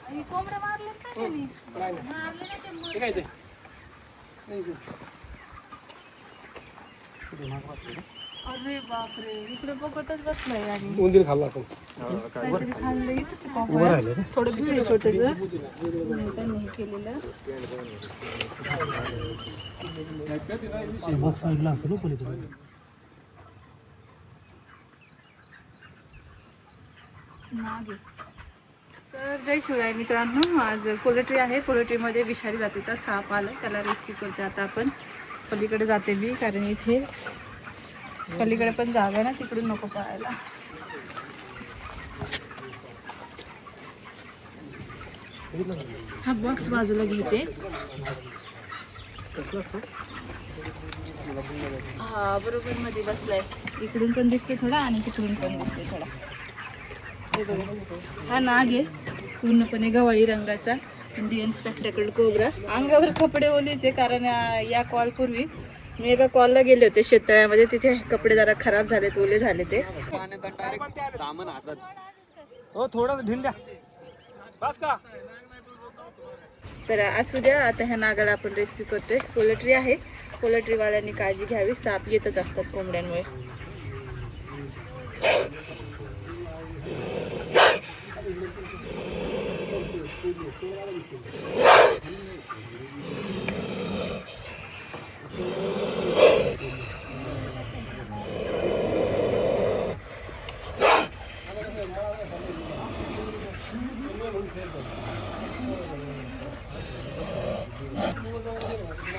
आणि कोंबड्या मारले का त्यांनी मारले ना ते मग. काय ते? अरे बापरे इकडे बघतच बसलाय आणि. उंदीर खाल्ला असं काहीतरी खाल्लं इथंच कोंबड्या थोडं बिल छोटस. त्यांनी हे केलेलं. बॉक्स असेल हो पलीकडे मागे. तर जय शिवराय मित्रांनो आज पोल्ट्री आहे. पोल्ट्रीमध्ये विषारी जातीचा साप आला त्याला रेस्क्यू करते आता आपण. पलीकडे जाते मी कारण इथे पलीकडे पण जागा आहे ना तिकडून नको पळायला. हा बॉक्स बाजूला घेते. हा बरोबर मध्ये बसलाय. इकडून पण दिसते थोडा आणि तिकडून पण दिसते थोडा. हे नाग आहे. पूर्णपणे गव्हाळी रंगाचा. इंडियन स्पेक्टॅकल कोबरा अंगावर कपडे ओलीचे कारण या कॉल पूर्वी मी एका कॉलला गेले होते शेततळ्यामध्ये. तिथे कपडे जरा खराब झालेत ओले झाले ते. हो थोडं का? तर असू द्या आता ह्या नागाला आपण रेस्क्यू करतोय. पोल्ट्री आहे. पोल्ट्रीवाल्यांनी काळजी घ्यावी. साप येतच असतात कोंबड्यांमुळे.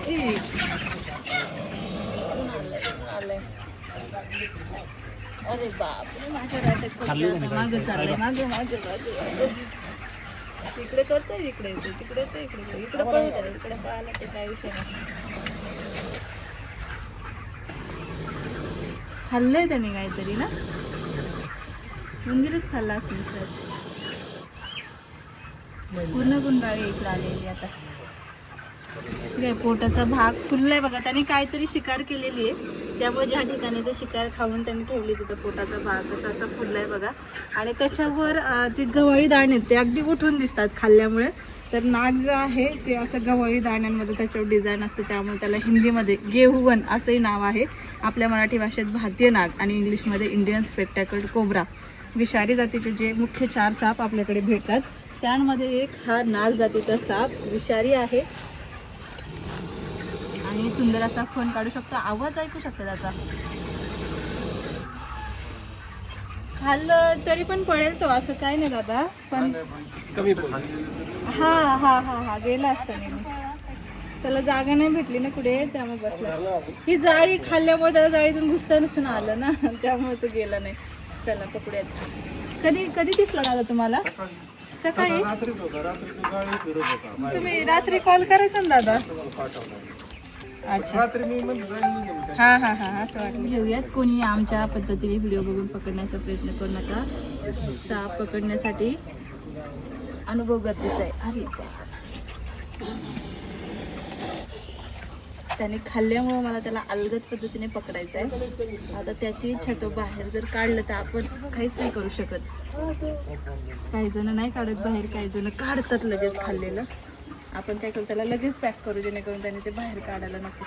ई. आलंय. अरे बापरे माझ्या राहतात मागं चाललंय मागं मागं मागं मागं. तिकडे करतोय इकडे येते तिकडे येते इकडे. इकडे पळू द्या इकडे पळायला ते काय विषय नाही. खाल्लंय त्याने काहीतरी ना? मंदिरच खाल्ला असेल सर. पूर्ण गुंडाळी इकडे आलेली आता. आहे पोटाचा भाग फुललाय बघा. त्याने काहीतरी शिकार केलेली आहे. त्यामुळे ज्या ठिकाणी ते शिकार खाऊन त्यांनी ठेवली तिथं पोटाचा भाग असा असा फुललाय बघा. आणि त्याच्यावर जे गव्हाळी दाणे आहेत ते अगदी उठून दिसतात खाल्ल्यामुळे. तर नाग जे आहे ते असं गव्हाळी दाण्यांमध्ये त्याच्यावर डिझाईन असते. त्यामुळे त्याला हिंदीमध्ये गेहुवन असंही नाव आहे. आपल्या मराठी भाषेत भारतीय नाग आणि इंग्लिशमध्ये इंडियन स्पेक्टॅकल कोबरा विषारी जातीचे जे मुख्य चार साप आपल्याकडे भेटतात. त्यांमध्ये एक हा नाग जातीचा साप विषारी आहे. आणि सुंदर असा फोन काढू शकतो. आवाज ऐकू शकतो त्याचा. खाल्लं तरी पण पळेल तो असं काय नाही दादा. पण कमी हा हा हा हा गेला असता नेहमी. त्याला जागा नाही भेटली ना कुठे त्यामुळे बसला. ही जाळी खाल्ल्यामुळे त्याला जाळीतून घुसता नसून आलं ना त्यामुळे तो गेला नाही. चला पकडूयात. कधी कधी दिसला दादा तुम्हाला? सकाळी? तुम्ही रात्री कॉल करायचा ना दादा? अच्छा. हा हा हा असं वाटलं. घेऊयात. कोणी आमच्या पद्धतीने व्हिडिओ बघून पकडण्याचा प्रयत्न करू नका साप पकडण्यासाठी अनुभव गरजेचा आहे. अरे त्याने खाल्ल्यामुळं मला त्याला अलगद पद्धतीने पकडायचं आहे आता त्याची इच्छा तो बाहेर जर काढलं तर आपण काहीच नाही करू शकत. काही जण नाही काढत बाहेर काही जण काढतात लगेच खाल्लेलं. आपण काय करू त्याला लगेच पॅक करू जेणेकरून त्याने ते बाहेर काढायला नको.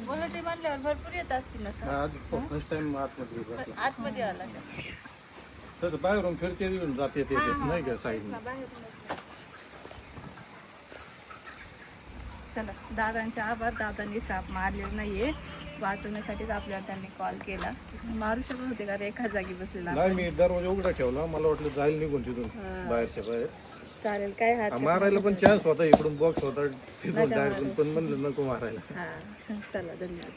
बोलटे मानल्यावर भरपूर येत असतील ना सर? आज फर्स्ट टाइम आतमध्ये आतमध्ये आला का तसं बाहेरून फिरते येऊन जाते ते नाही का साईडने. बाहेरूनच चला दादांचे आभार. दादांनी साप मारलेला नाहीये. वाचवण्यासाठीच आपल्याला त्यांनी कॉल केला. मारू शकत होते का? रे एका जागी बसलेला नाही मी दरवाजा उघडा ठेवला. मला वाटलं जाईल निघून तिथून. बाहेरच्या बाहेर. चालेल काय हा, मारायला पण चान्स होता. इकडून बॉक्स होता. तिथून डायरेक्ट पण म्हणलं नको मारायला. हा चला धन्यवाद.